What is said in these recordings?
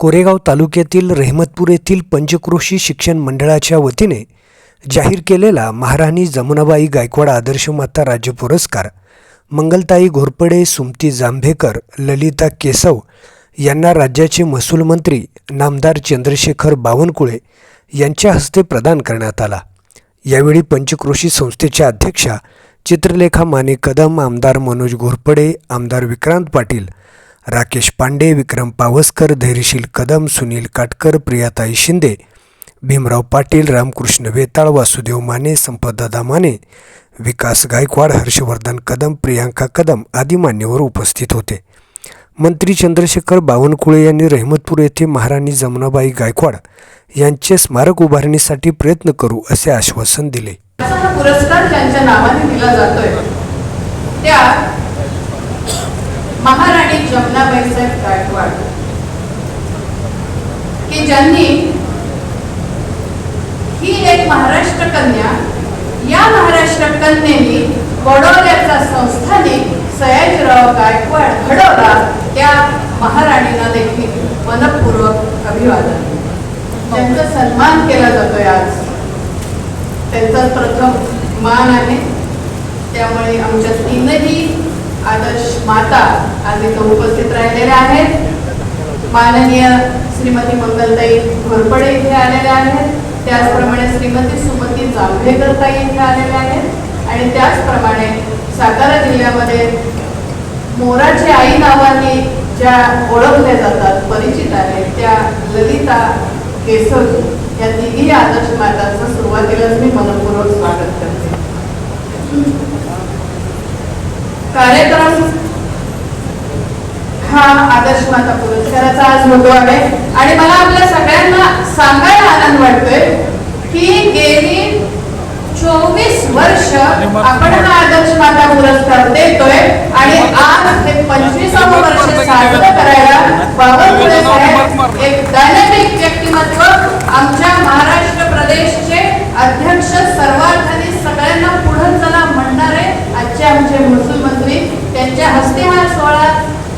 कोरेगाव तालुक्यातील रेहमतपूर येथील पंचक्रोशी शिक्षण मंडळाच्या वतीने जाहीर केलेला महाराणी जमुनाबाई गायकवाड आदर्श माता राज्य पुरस्कार मंगलताई घोरपडे सुमती जांभेकर ललिता केसव यांना राज्याचे महसूल मंत्री नामदार चंद्रशेखर बावनकुळे यांच्या हस्ते प्रदान करण्यात आला. यावेळी पंचक्रोशी संस्थेच्या अध्यक्षा चित्रलेखा माने कदम आमदार मनोज घोरपडे आमदार विक्रांत पाटील राकेश पांडे विक्रम पावसकर धैर्यशील कदम सुनील काटकर प्रियाताई शिंदे भीमराव पाटील रामकृष्ण वेताळ वासुदेव माने संपतदादा माने विकास गायकवाड हर्षवर्धन कदम प्रियांका कदम आदी मान्यवर उपस्थित होते. मंत्री चंद्रशेखर बावनकुळे यांनी रहमतपूर येथे महाराणी जमुनाबाई गायकवाड यांचे स्मारक उभारणीसाठी प्रयत्न करू असे आश्वासन दिले. पुरस्कार ज्यांच्या नावाने दिला जातोय त्या महाराणी जमनाबाई साहेब गायकवाड. की ज्यांनी ही एक महाराष्ट्र कन्या या महाराष्ट्र कन्येने बडोद्याचा संस्थानिक सयाजीराव गायकवाड घडवला त्या महाराणीला देखील मनपूर्वक अभिवादन. त्यांचा सन्मान केला जातोय आज त्यांचा प्रथम मान आहे. त्यामुळे आमच्या तीनही आदर्श माता आज इथं उपस्थित राहिलेल्या आहेत. माननीय श्रीमती मंगलताई घोरपडे इथे आलेल्या आहेत. त्याचप्रमाणे श्रीमती सुमती जांभेकरताई इथे आलेल्या आहेत. आणि त्याचप्रमाणे सातारा जिल्ह्यामध्ये मोराची आई नावाने ज्या ओळखल्या जातात परिचित आहेत त्या ललिता केसर या तिघी आदर्श मातांचं सुरुवातीलाच मी मनपूर्वक स्वागत करते. कार्यक्रम. हा आदर्श माता पुरस्काराचा आज होतो आहे. आणि मला आपल्या सगळ्यांना सांगायला आनंद वाटतोय की गेली चोवीस वर्ष आपण हा आदर्श माता पुरस्कार देतोय. आणि आज हे पंचवीसावं वर्ष साजरं करायला साहेब एक डायनामिक व्यक्तिमत्व आमच्या महाराष्ट्र प्रदेशचे अध्यक्ष सर्वार्थाने सगळ्यांना पुढे चला म्हणणारे आजचे आमचे महसूल त्यांच्या हस्ते हा सोहळा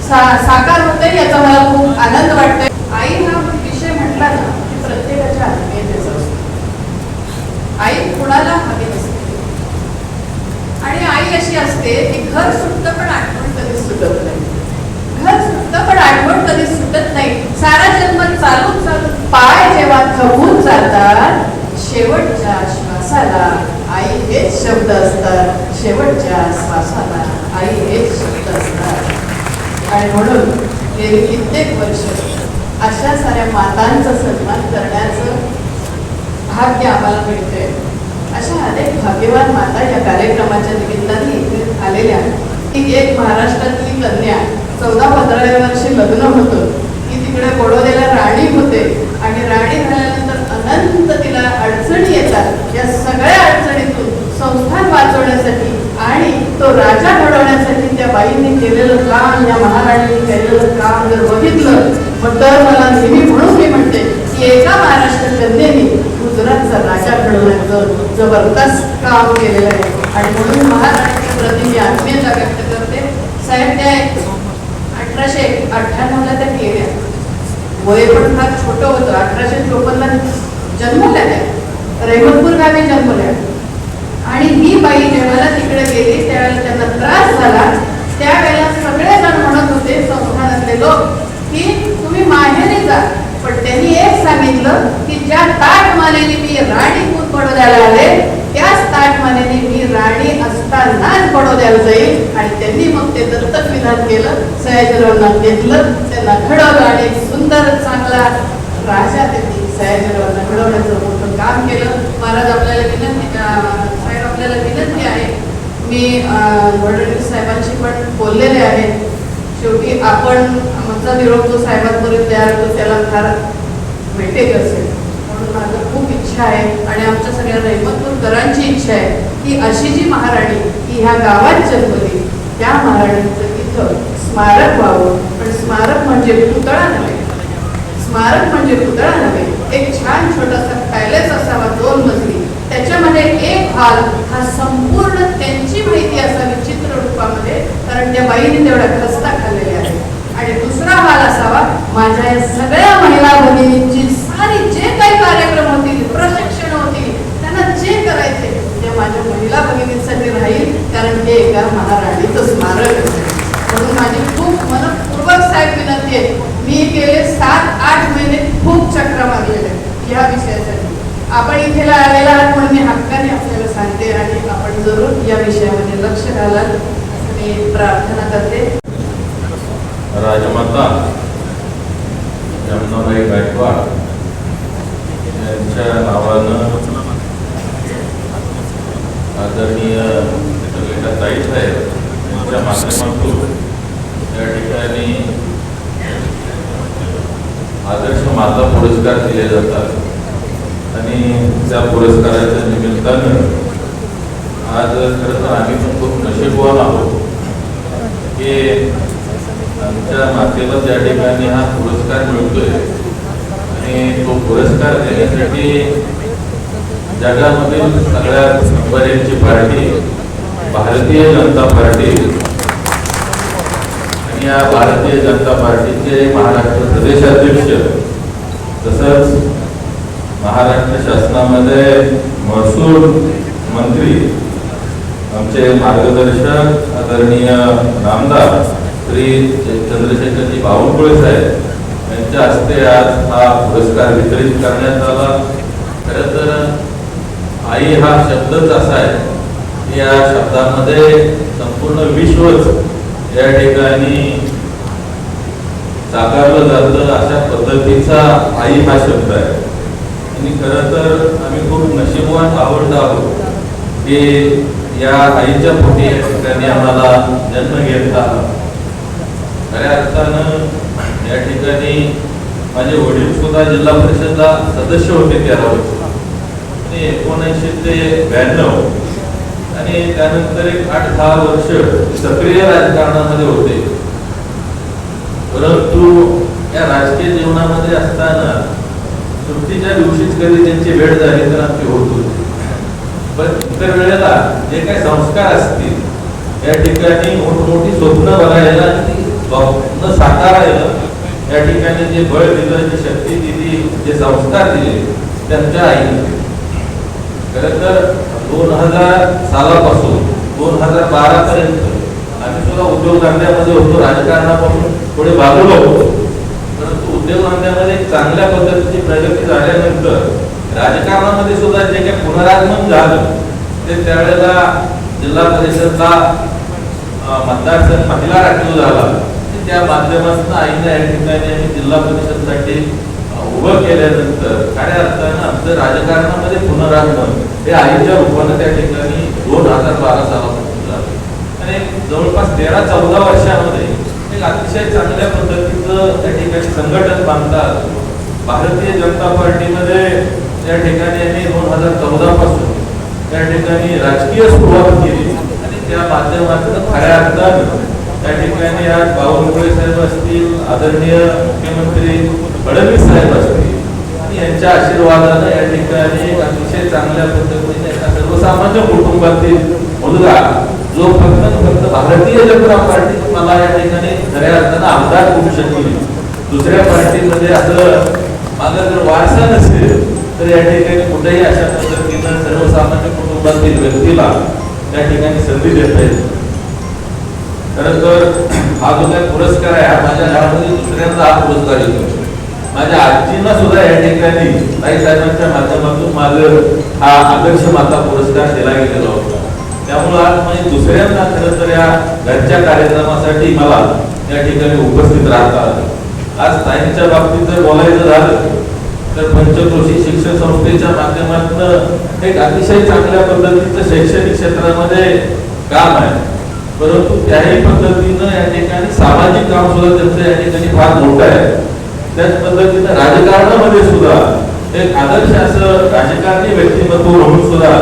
सा- साकार होतोय याचा मला खूप आनंद वाटतोय. आई हा विषय म्हटला ना की प्रत्येकाच्या आत्मीयतेचा असतो. आई कुणाला हवी असते आणि आई अशी असते की घर सुटतं पण आठवण कधी सुटत नाही. घर सुटतं पण आठवण कधी सुटत नाही. सारा जन्म चालून चालून पाय जेव्हा थकून जातात शेवटच्या श्वासाला आई हेच शब्द असतात. शेवटच्या श्वासाला आई हेच शब्द असतात. आणि म्हणून गेली कित्येक वर्ष अशा साऱ्या मातांचा सन्मान करण्याचं भाग्य आम्हाला मिळते अशा अनेक भाग्यवान माता या कार्यक्रमाच्या निमित्ताने इथे आलेल्या ती एक महाराष्ट्रातली कन्या चौदा पंधराव्या वर्षी लग्न होतं. ती तिकडे बडोद्याला राणी होते. आणि राणी झाल्यानंतर अनंत तिला अडचणी येतात. या सगळ्या अडचणीतून संस्थान वाचवण्यासाठी आणि तो राजा घडवण्यासाठी त्या बाईंनी केलेलं काम या महाराणींनी केलेलं काम जर बघितलं मग तर मला नेहमी म्हणून मी म्हणते की एका महाराष्ट्र कन्येने गुजरातचा राजा घडवण्याचं जबरदस्त काम केलेलं आहे. आणि म्हणून महाराष्ट्राच्या प्रति मी आत्मीयता व्यक्त करते. साहेब त्या अठराशे अठ्ठ्याण्णवला त्या केल्या. वय पण फार छोटं होतं. अठराशे चोपन्नला जन्मल्या त्या रेहमतपूर गावी जन्मल्या आणि ही बाई जेव्हा तिकडे गेली त्यावेळेला त्यांना त्रास झाला. त्यावेळेला सगळेजण म्हणत होते संस्थानातले लोक की तुम्ही माहेरी जा. पण त्यांनी एक सांगितलं की ज्या ताट मानेने मी राणी होऊन बडोद्याला आले त्याच ताट मानेने मी राणी असतानाच बडोद्याला जाईल आणि त्यांनी मग ते दत्तक विधान केलं सयाजीरावांना घेतलं त्यांना घडवलं आणि सुंदर चांगला राजा त्यांनी सयाजीरावांना घडवण्याचं मोठं काम केलं. महाराज आपल्याला विनंती साहेब आपल्याला विनंती आहे. मी अं, फडणवीस साहेबांशी पण बोललेले आहे. शेवटी आपण आमचा निरोप जो साहेबांपर्यंत तयार होतो त्याला फार भेटेल असेल. म्हणून माझं खूप इच्छा आहे आणि आमच्या सगळ्या रहिमतपूरकरांची इच्छा आहे की अशी जी महाराणी ही ह्या गावात जन्मली त्या महाराणीचं तिथं स्मारक व्हावं. पण स्मारक म्हणजे पुतळा नव्हे स्मारक म्हणजे पुतळा नव्हे एक छान छोटासा पॅलेस असावा दोन मजली. त्याच्यामध्ये एक हॉल हा संपूर्ण त्यांची माहिती असावी चित्र रूपामध्ये कारण त्या बाईने तेवढ्या खस्ता खाल्लेल्या आहेत. आणि दुसरा हॉल असावा माझ्या या सगळ्या महिला भगिनींची सारी जे काही कार्यक्रम होतील प्रशिक्षण होतील त्यांना जे करायचे ते माझ्या महिला भगिनींसाठी राहील कारण हे एका महाराणी आपण इथे आलेला आहात म्हणून मी हक्काने आपल्याला सांगते आणि आपण जरूर या विषयामध्ये लक्ष घालाल मी प्रार्थना करते. राजमाता जमनाबाई गायकवाड यांच्या नावानं आदरणीय ताई साहेब यांच्या माध्यमातून त्या ठिकाणी आदर्श माता पुरस्कार दिले जातात. आणि त्या पुरस्काराच्या निमित्ताने आज खरं तर आम्ही पण खूप नशीबवान आहोत की आमच्या मातेला त्या ठिकाणी हा पुरस्कार मिळतोय आणि तो पुरस्कार देण्यासाठी जगामधील सगळ्यात number एकची party Bharatiya Janata party आणि या भारतीय जनता पार्टीचे महाराष्ट्र प्रदेशाध्यक्ष तसंच महाराष्ट्र शासनामध्ये महसूल मंत्री आमचे मार्गदर्शक आदरणीय नामदार श्री चंद्रशेखरजी बावनकुळे साहेब यांच्या हस्ते आज हा पुरस्कार वितरित करण्यात आला. खरं तर आई हा शब्दच असा आहे की या शब्दामध्ये संपूर्ण विश्वच या ठिकाणी साकारलं जातं अशा पद्धतीचा आई हा शब्द आहे. आणि खरं तर आम्ही खूप नशीबवान आवडत आहोत की या आईच्या पोटी या ठिकाणी आम्हाला जन्म घेतला. खऱ्या अर्थानं या ठिकाणी माझे वडील सुद्धा जिल्हा परिषदला सदस्य होते तेरा वर्ष आणि एकोणऐंशी ते ब्याण्णव आणि त्यानंतर एक आठ दहा वर्ष सक्रिय राजकारणामध्ये होते. परंतु या राजकीय जीवनामध्ये असताना सुट्टीच्या दिवशीच कधी त्यांची वेळ झाली तर आमची होत होती पण इतर वेळेला जे काही संस्कार असतील या ठिकाणी मोठमोठी स्वप्न बघायला स्वप्न साकारायला या ठिकाणी जे बळ दिलं जी शक्ती दिली जे संस्कार दिले त्यांच्या आईने खरं तर दोन हजार सालापासून दोन हजार बारा पर्यंत आम्ही सुद्धा उद्योगधंद्यामध्ये होतो राजकारणापासून थोडे बाजूला होतो. उद्योगधंद्यामध्ये चांगल्या पद्धतीची प्रगती झाल्यानंतर राजकारणामध्ये सुद्धा जे काही पुनरागमन झालं ते त्यावेळेला जिल्हा परिषदचा मतदारसंघ पहिला राखीव झाला. त्या माध्यमातून आईने या ठिकाणी आम्ही जिल्हा परिषदसाठी उभं केल्यानंतर खऱ्या अर्थानं आमचं राजकारणामध्ये पुनरागमन हे आईच्या रूपानं त्या ठिकाणी दोन हजार बारा सालापासून झालं. आणि जवळपास तेरा चौदा वर्षामध्ये अतिशय चांगल्या पद्धतीचं त्या ठिकाणी संघटन बांधतात. भारतीय जनता पार्टीमध्ये त्या ठिकाणी आम्ही दोन हजार चौदा पासून त्या ठिकाणी राजकीय सुरुवात केली आणि त्या माध्यमातून खऱ्या अर्थानं त्या ठिकाणी आज बावनकुळे साहेब असतील आदरणीय मुख्यमंत्री फडणवीस साहेब असतील आणि यांच्या आशीर्वादानं या ठिकाणी अतिशय चांगल्या पद्धतीने सर्वसामान्य कुटुंबातील मुलगा जो फक्त फक्त भारतीय जनता पार्टी मला या ठिकाणी खऱ्या अर्थानं आमदार होऊ शकेल दुसऱ्या पार्टीमध्ये असं माझा जर वारसा नसेल तर या ठिकाणी कुठेही अशा पद्धतीनं सर्वसामान्य कुटुंबातील व्यक्तीला त्या ठिकाणी संधी देता येते खरं तर हा जो काही पुरस्कार आहे हा माझ्या घरामध्ये दुसऱ्यांदा हा पुरस्कार येतो. माझ्या आजींना सुद्धा या ठिकाणी ताई साहेबांच्या माध्यमातून माझं हा आदर्श माता पुरस्कार दिला गेलेला होता. त्यामुळे आज म्हणजे दुसऱ्यांदा खरं तर या घरच्या कार्यक्रमासाठी मला या ठिकाणी उपस्थित राहता आलं. आज ताईंच्या बाबतीत जर बोलायचं झालं तर पंचक्रोशी शिक्षण संस्थेच्या माध्यमातून एक अतिशय चांगल्या पद्धतीचं शैक्षणिक क्षेत्रामध्ये काम आहे. परंतु त्याही पद्धतीनं या ठिकाणी सामाजिक काम सुद्धा त्यांचं या ठिकाणी फार मोठं आहे. त्याच पद्धतीनं राजकारणामध्ये सुद्धा एक आदर्श असं राजकारणी व्यक्तिमत्व म्हणून सुद्धा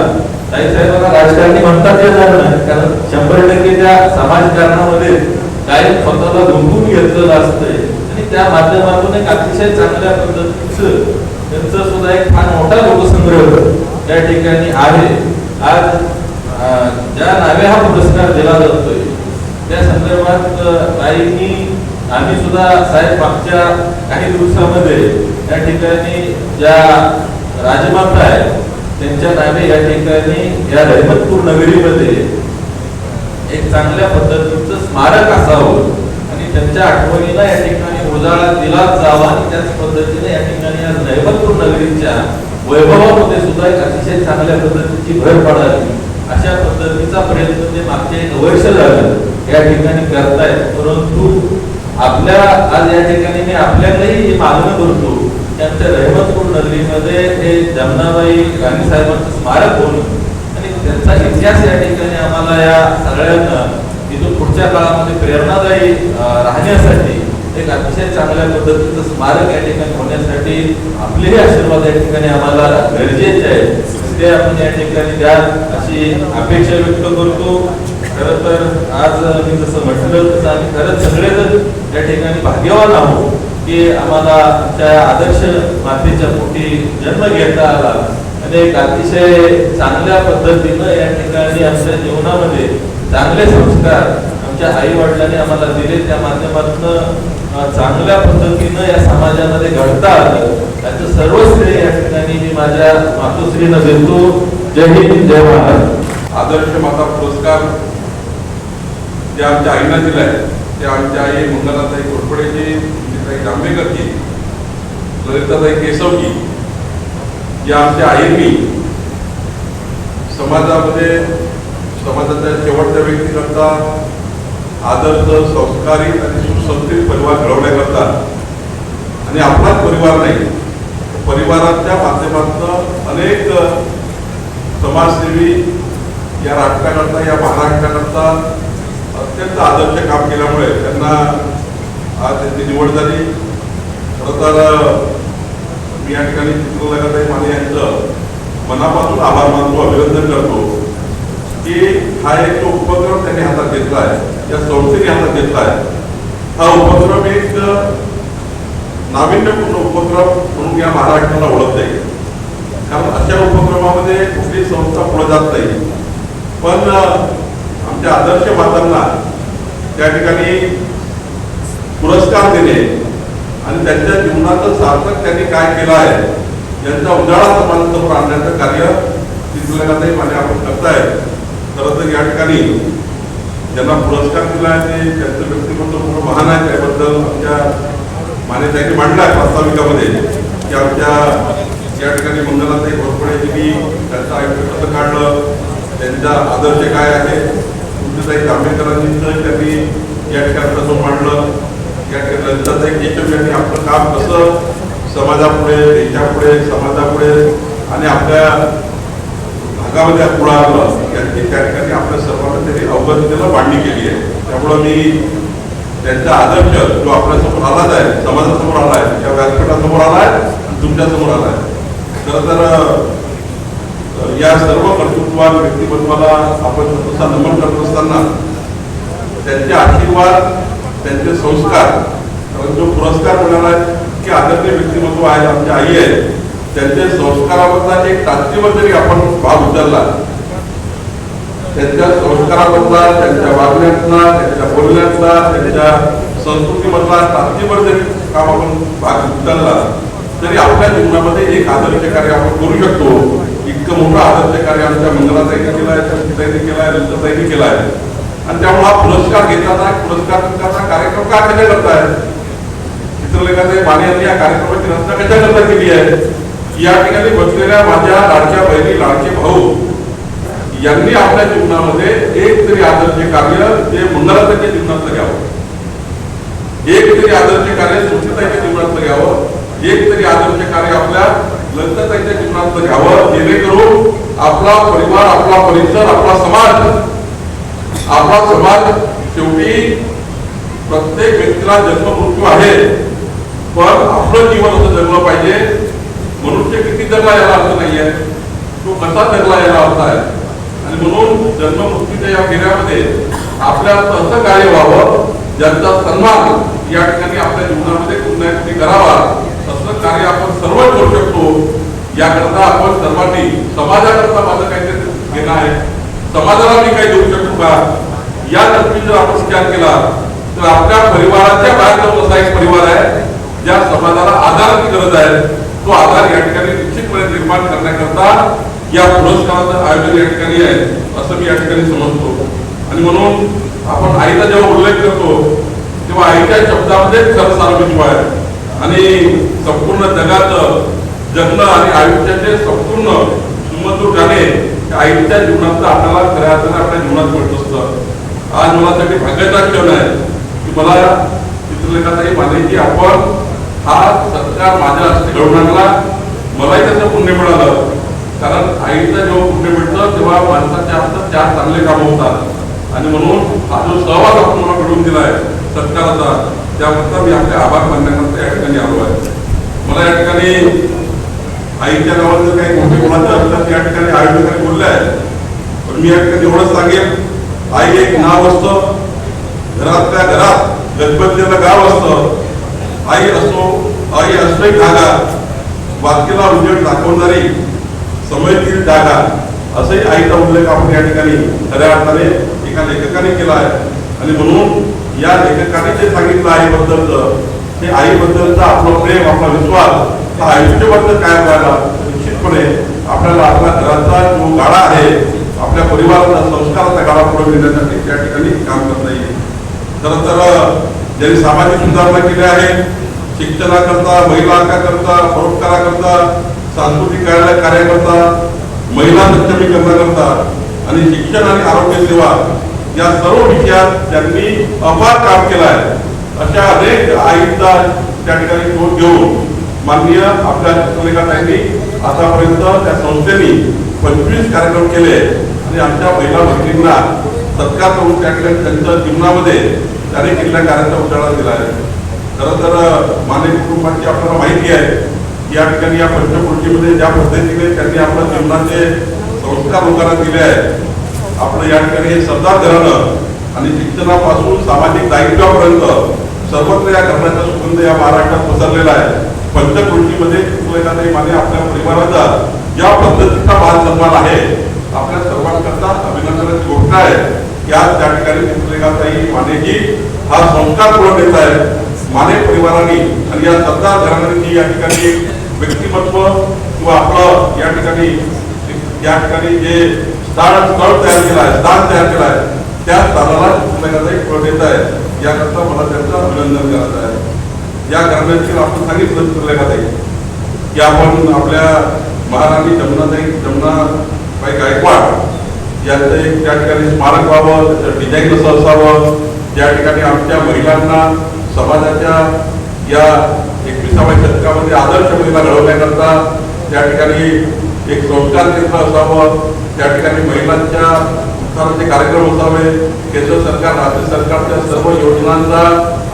ताई साहेबांना राजकारणी म्हणतात येणार नाही कारण शंभर टक्के त्या समाजकारणामध्ये काही स्वतःला गुंतून घेतलेलं असतंय आणि त्या माध्यमातून एक अतिशय चांगल्या पद्धतीचं त्यांचा सुद्धा एक फार मोठा लोकसंग्रह त्या ठिकाणी आहे. आज ज्या नावे हा पुरस्कार दिला जातोय त्या संदर्भात काहींनी आम्ही सुद्धा साहेब मागच्या काही दिवसामध्ये त्या ठिकाणी ज्या राजमाता आहेत त्यांच्या नावे या ठिकाणी या रहमतपूर नगरीमध्ये एक चांगल्या पद्धतीचं स्मारक असावं. आणि त्यांच्या आठवणीला या ठिकाणी उजाळा दिला जावा. आणि त्याच पद्धतीने या ठिकाणी आज रहमतपूर नगरीच्या वैभवामध्ये सुद्धा एक अतिशय चांगल्या पद्धतीची भर पडावी. अशा पद्धतीचा प्रयत्न ते मागचे एक वर्ष झालं या ठिकाणी करतायत. परंतु आपल्या आज या ठिकाणी मी आपल्यालाही मागणं करतो. त्यांच्या रहमतपूर नगरीमध्ये हे जमनाबाई राणी साहेबांचं स्मारक बोलून आणि त्यांचा इतिहास या ठिकाणी आम्हाला या सगळ्यांना तिथून पुढच्या काळामध्ये प्रेरणादायी राहण्यासाठी एक अतिशय चांगल्या पद्धतीचं स्मारक या ठिकाणी होण्यासाठी आपलेही आशीर्वाद या ठिकाणी आम्हाला गरजेचे आहे ते आपण या ठिकाणी द्या अशी अपेक्षा व्यक्त करतो. खरं तर आज मी जसं म्हटलं तसं आम्ही खरंच सगळेजण या ठिकाणी भाग्यवान आहोत. की आम्हाला आमच्या आदर्श मातेच्या पोटी जन्म घेता आला. आणि एक अतिशय चांगल्या पद्धतीनं या ठिकाणी आमच्या जीवनामध्ये चांगले संस्कार आमच्या आई वडिलांनी आम्हाला दिले. त्या माध्यमातून चांगल्या पद्धतीनं या समाजामध्ये घडता आलं. त्याचं सर्व श्रेय या ठिकाणी मी माझ्या मातोश्रीनं देतो. जय हिंद जय महाराज आदर्श माता पुरस्कार जे आमच्या आईनं दिलाय ते आमच्या आई मंगलाताई घोरपडेची ताई जांभेकरजी ललिताताई केशवजी या आमच्या आईंनी समाजामध्ये समाजाच्या शेवटच्या व्यक्तीकरता आदर्श संस्कारी आणि सुसंस्कृत परिवार घडवण्याकरता आणि आपलाच परिवार नाही परिवाराच्या माध्यमातून अनेक समाजसेवी या राष्ट्राकरता या महाराष्ट्राकरता अत्यंत आदर्श काम केल्यामुळे त्यांना आज त्यांची निवड झाली. खरं तर मी या ठिकाणी चित्रलगाताई माने यांचं मनापासून आभार मानतो अभिनंदन करतो की हा एक जो उपक्रम त्यांनी हातात घेतला आहे या संस्थेने हातात घेतला आहे हा उपक्रम एक नाविन्यपूर्ण उपक्रम म्हणून या महाराष्ट्राला ओळखता येईल. कारण अशा उपक्रमामध्ये कुठली संस्था पुढे जात नाही. पण आमच्या आदर्श मातांना त्या ठिकाणी पुरस्कार देणे आणि त्यांच्या जीवनाचं सार्थक त्यांनी काय केलं आहे यांचा उजाळा समाजासमोर आणण्याचं कार्य चित्रलेखाताई माने आपण करताय. खरं तर या ठिकाणी ज्यांना पुरस्कार दिला आहे ते त्यांचं व्यक्तिमत्व पूर्ण महान आहे त्याबद्दल आमच्या माने त्यांनी मांडला आहे प्रास्ताविकामध्ये. की आमच्या या ठिकाणी मंगलाताई घोरपडेजींनी त्यांचं आयुष्य कसं काढलं त्यांचा आदर्श काय आहे तुमच्याताई जांभेकरांनी त्यांनी या ठिकाणी कसं मांडलं. या ठिकाणी ललिताताई यांनी आपलं काम कसं समाजापुढे देशापुढे समाजापुढे आणि आपल्या भागामध्ये पुढं आलं यांची त्या ठिकाणी आपल्या सर्वांना त्यांनी अवगततेला मांडणी केली आहे. त्यामुळं मी त्यांचा आदर्श जो आपल्यासमोर आलाच आहे समाजासमोर आलाय त्या व्यासपीठासमोर आलाय आणि तुमच्यासमोर आहे. खरं तर या सर्व कर्तृत्वान व्यक्तिमत्वाला आपण स्वतःचा नमन करत असताना त्यांचे आशीर्वाद त्यांचे संस्कार जो पुरस्कार मिळाला की आदरणीय व्यक्तिमत्व आहे आमची आई आहे त्यांच्या संस्कारामधला एक ताकदीवर जरी आपण भाग उचलला त्यांच्या संस्कारामधला त्यांच्या वागण्यातला त्यांच्या बोलण्यातला त्यांच्या संस्कृतीमधला ताकदीवर जरी काम आपण भाग उचलला तरी आपल्या जीवनामध्ये एक आदर्श कार्य आपण करू शकतो. इतकं मोठं आदर्श कार्य आमच्या मंगलाताईने केलं आहे संस्थाईने केलं आहे ललिताताईने केलं आहे. आणि त्यामुळे हा पुरस्कार घेताना पुरस्कार कार्यक्रम का कशा करताय चित्रलेखाचे माने यांनी या कार्यक्रमाची रचना कशा करता केली आहे? या ठिकाणी बसलेल्या माझ्या लाडक्या बहिणी लाडके भाऊ यांनी आपल्या जीवनामध्ये एक तरी आदर्श कार्य जे मंगलाताईच्या जीवनातलं घ्यावं एक तरी आदर्श कार्य सुचिताईच्या जीवनातलं घ्यावं एक तरी आदर्श कार्य आपल्या नंतर त्यांच्या जीवनात घ्यावं जेणेकरून आपला परिवार आपला परिसर आपला समाज आपला समाज शेवटी प्रत्येक व्यक्तीला जन्म मृत्यू आहे पण आपलं जीवन असं जगलं पाहिजे. मनुष्य किती जगला याला अर्थ नाहीये. तो कसा जगला याला अर्थ आहे? आणि म्हणून जन्म मृत्यूच्या या फेऱ्यामध्ये आपल्या असं कार्य व्हावं ज्यांचा सन्मान या ठिकाणी आपल्या जीवनामध्ये कुठल्या कुठे करावा तसं कार्य आपण सर्व करू शकतो याकरता आपण सर्वांनी समाजाकरता माझं काहीतरी घेणं आहे. समाजाला मी काही देऊ शकतो का? या दृष्टीने जर आपण विचार केला तर आपल्या परिवाराच्या बाहेर जाऊन असा एक परिवार आहे ज्या समाजाला आधाराची गरज आहे. तो आधार या ठिकाणी निश्चितपणे निर्माण करण्याकरता या पुरस्काराचं आयोजन या ठिकाणी आहे असं मी या ठिकाणी समजतो. आणि म्हणून आपण आईचा जेव्हा उल्लेख करतो तेव्हा आईच्या शब्दामध्ये खरं सार्वजनिक आहे. आणि संपूर्ण जगाचं जगणं आणि आयुष्याचे संपूर्ण सुमधुर गाणे आईच्या जीवनात आपल्याला खऱ्या अर्थाने आपल्या जीवनात मिळत असतं आज मुलासाठी भाग्याचा क्षण आहे की मला चित्रलेखाताई मानेची आपण हा सत्कार माझ्या हस्ते घडवून आणला. मलाही त्याचं पुण्य मिळालं. कारण आईचं जेव्हा पुण्य मिळतं तेव्हा माणसाच्या हातात चार चांगले काम होतात. आणि म्हणून हा जो सहवास आपण मला घडवून दिलाय सत्काराचा त्याबद्दल मी आपले आभार मानण्याकरता या ठिकाणी आलो आहे. मला या ठिकाणी आईच्या गावाचं काही मोठे कोणाचे असतात त्या ठिकाणी आयोजकांनी बोलले आहे. पण मी या ठिकाणी एवढंच सांगेन आई एक नाव असतं घरातल्या घरात गजबजलेलं गाव असतं. आई असो आई असतोय एक धागा बाकीला उजेड दाखवणारी समयतील जागा असंही आईचा उल्लेख आपण या ठिकाणी खऱ्या अर्थाने एका लेखकाने केला आहे. आणि म्हणून या लेखकाने जे सांगितलं आईबद्दलचं ते आईबद्दलचा आपलं प्रेम आपला विश्वास हा आयुष्यबद्दल काय व्हायला निश्चितपणे आपल्याला आपल्या घराचा जो गाडा आहे आपल्या परिवाराचा संस्काराचा गाडा पुढे मिळण्यासाठी त्या ठिकाणी काम करता येईल. खरं तर ज्यांनी सामाजिक सुधारणा केल्या आहेत शिक्षणाकरता महिलांकरता परोपकाराकरता सांस्कृतिक कार्य कार्याकरता महिला सक्षमीकरणाकरता आणि शिक्षण आणि आरोग्य सेवा या सर्व विषयात त्यांनी अपार काम केलं आहे अशा अनेक आयुक्ता त्या ठिकाणी शोध घेऊन माननीय आपल्या चित्रलेखाताईंनी आतापर्यंत त्या संस्थेने पंचवीस कार्यक्रम केले आणि आमच्या महिला मंत्रींना सत्कार करून त्या ठिकाणी त्यांच्या जीवनामध्ये त्याने केलेल्या कार्याचा उजाळा दिला आहे. खरं तर मानवी कुटुंबांची आपल्याला माहिती आहे की या ठिकाणी या पंचकृतीमध्ये ज्या पद्धतीने त्यांनी आपल्या जीवनाचे संस्कार लोकांना दिले आहेत आपलं या ठिकाणी हे सरदार घराणं आणि शिक्षणापासून सामाजिक दायित्वापर्यंत सर्वत्र या घराण्याचा सुगंध या महाराष्ट्रात पसरलेला आहे. पंचकृषीमध्ये चित्रलेखाताई माने आपल्या परिवाराचा ज्या पद्धतीचा मान सन्मान आहे. आपल्या सर्वांकरता अभिनंदनाची गोष्ट आहे. या त्या ठिकाणी चित्रलेखाताई मानेजी हा संस्कार पुढे देत आहे माने परिवाराने आणि या सरदार घराण्याची या ठिकाणी व्यक्तिमत्व किंवा आपलं या ठिकाणी या ठिकाणी जे ताण स्थळ तयार केला आहे स्थान तयार केला आहे. त्या स्थानाला एक फळ देत आहे. याकरता मला त्यांचं अभिनंदन करायचं आहे. या घराण्याची आपण सांगितलं चित्रलेखाताई की आपण आपल्या महाराणी जमुनाताई जमुनाबाई गायकवाड यांचं एक त्या ठिकाणी स्मारक व्हावं त्याचं डिझाईन कसं असावं. ज्या ठिकाणी आमच्या महिलांना समाजाच्या या एकविसाव्या शतकामध्ये आदर्श महिला घडवण्याकरता त्या ठिकाणी एक संस्कार केंद्र असावं. त्या ठिकाणी महिलांच्या उत्थानाचे कार्यक्रम असावे. केंद्र सरकार राज्य सरकारच्या सर्व योजनांचा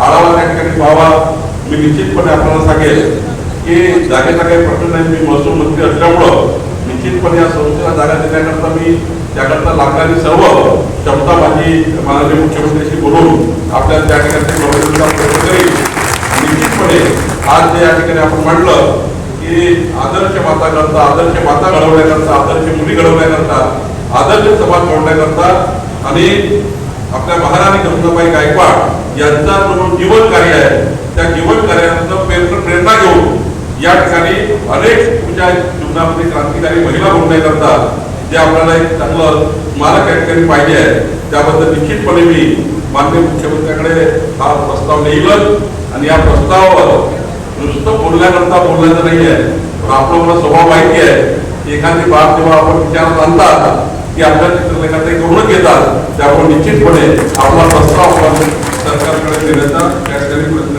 आढावा त्या ठिकाणी व्हावा. मी निश्चितपणे आपल्याला सांगेल की जागेचा काही प्रश्न नाही. मी महसूल मंत्री असल्यामुळं निश्चितपणे या संस्थेला जागा देण्याकरता मी त्याकरता लागणारी सर्व क्षमता माझी माननीय मुख्यमंत्र्यांशी बोलून आपल्याला त्या ठिकाणी प्रयत्न करेल निश्चितपणे आज जे या ठिकाणी आपण म्हटलं की आदर्श माता करता आदर्श माता घडवण्याकरता आदर्श मुली घडवण्याकरता आदर्श समाज घडवण्याकरता आणि आपल्या महाराणी जमुनाबाई गायकवाड यांचा जो जीवन कार्य आहे त्या जीवन कार्यानंतर प्रेरणा घेऊन या ठिकाणी अनेक तुमच्या जीवनामध्ये क्रांतिकारी महिला घडवण्याकरता जे आपल्याला एक चांगलं स्मारक या ठिकाणी पाहिजे आहे. त्याबद्दल निश्चितपणे मी माननीय मुख्यमंत्र्यांकडे हा प्रस्ताव नेईलच आणि या प्रस्तावावर नुसतं बोलण्याकरता बोलण्याचं नाही आहे पण आपलं मला स्वभाव माहिती आहे की एखादी बाब जेव्हा आपण विचारात आणतात की आपल्या चित्रलेखात ते करूनच घेतात त्यामुळे निश्चितपणे आपला प्रस्ताव आपण सरकारकडे देण्याचा त्या ठिकाणी